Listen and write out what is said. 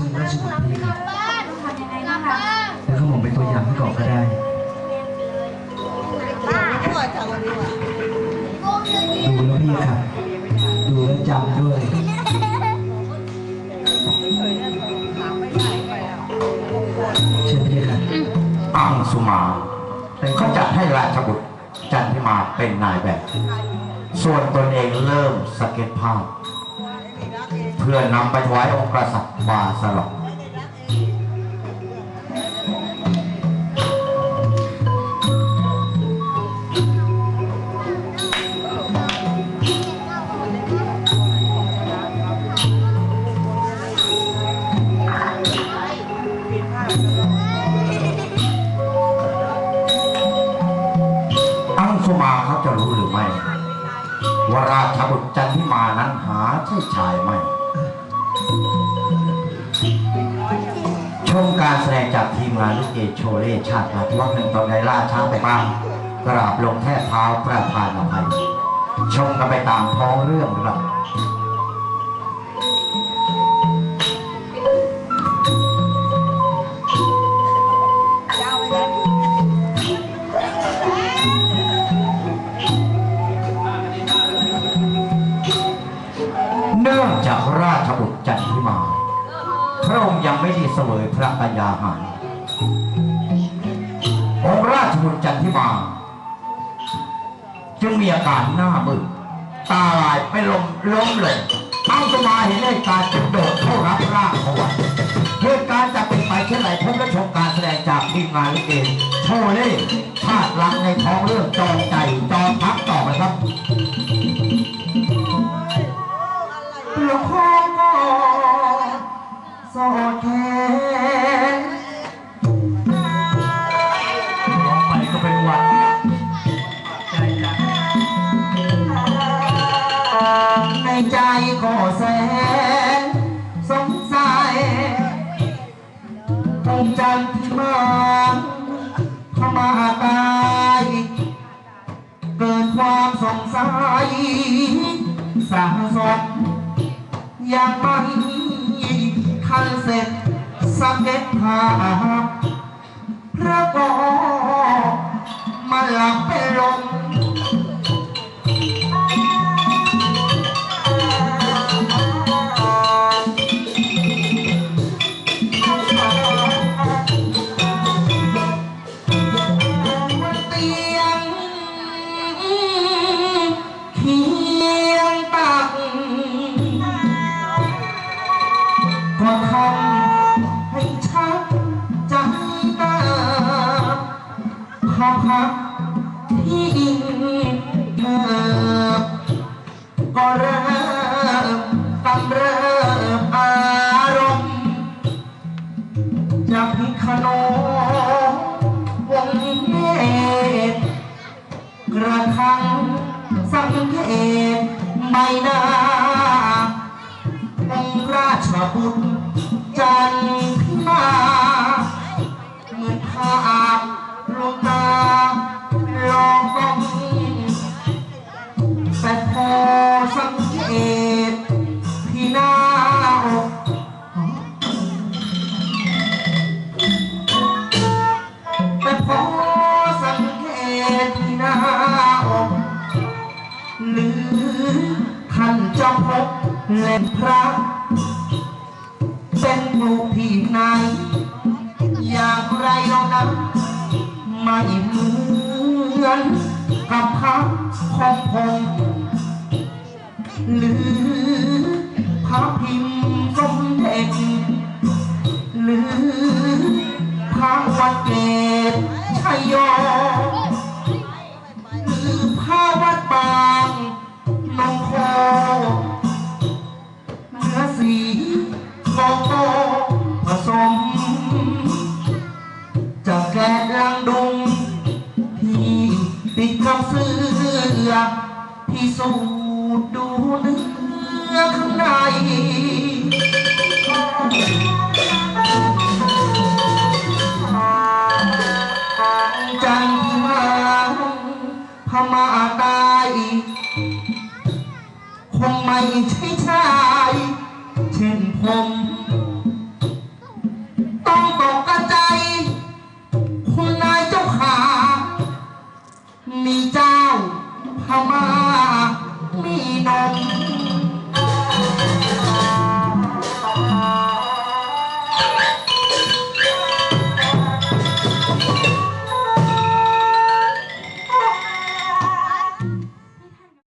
ชิญราชบุตรพี่ครับทำยังไงบ้างคะแล้วก็ผมเป็นตัวอย่างให้ก่อนก็ได้ดูแล้วพี่ครับดูแล้วจำด้วย เชิญพี่ครับอังสุมาเขาจัดให้ราชบุตรจันทิมาเป็นนายแบบ ส่วนตนเองเริ่มสเก็ตภาพ พื่อนำไปถวายองค์กษัตริย์บาสลองอังสุมาเขาจะรู้หรือไม่ ว่าราชบุตรจันทิมานั้นหาใช่ชายไม่ ชมการแสดงจากทีมงานลิเกโชเล่ชาติมาทวักหนึ่งตอนในล่าช้างไปบ้างกราบลงแทบเท้าประธานอภัยชมกันไปตามท้องเรื่องครับ ไม่ได้เสวยพระปัญญาหารองค์ราชบุตรจันทิมาจึงมีอาการหน้ามืดตาลายไปลมล้มเลยอังสมาเห็นเหตุการณ์จึงโดดเข้ารับร่างเอาไว้เหตุการณ์จะเป็นไปเช่นไรพบและชมการแสดงจากทีมงานลิเกโชว์เล่ชาติรักในท้องเรื่องจองใจ ใจก็แสนสงสัยองค์จันทร์ที่มามาตายเกิดความสงสัยสะสมยังไม่ทันเสร็จสเก็ตภาพพระโกอมาหลับเป็นลม อพักที่อิงเถิบก็เริ่มกำเริบอารมณ์จากพิคโนวงเนตรกระทั่งสังเกตใบหน้าองค์ราชบุตรจันทิมา เล่นพระเป็นผู้ที่ไหนอย่างไรเรานั้นไม่เหมือนกับพระของผมหรือพระพิม แกะลังดุงที่ติดกับเสื้อพิสูจน์ดูเนื้อข้างในจันทมาพมาตายคงไม่ใช่ชาย เช่นผม เข้ามามีนม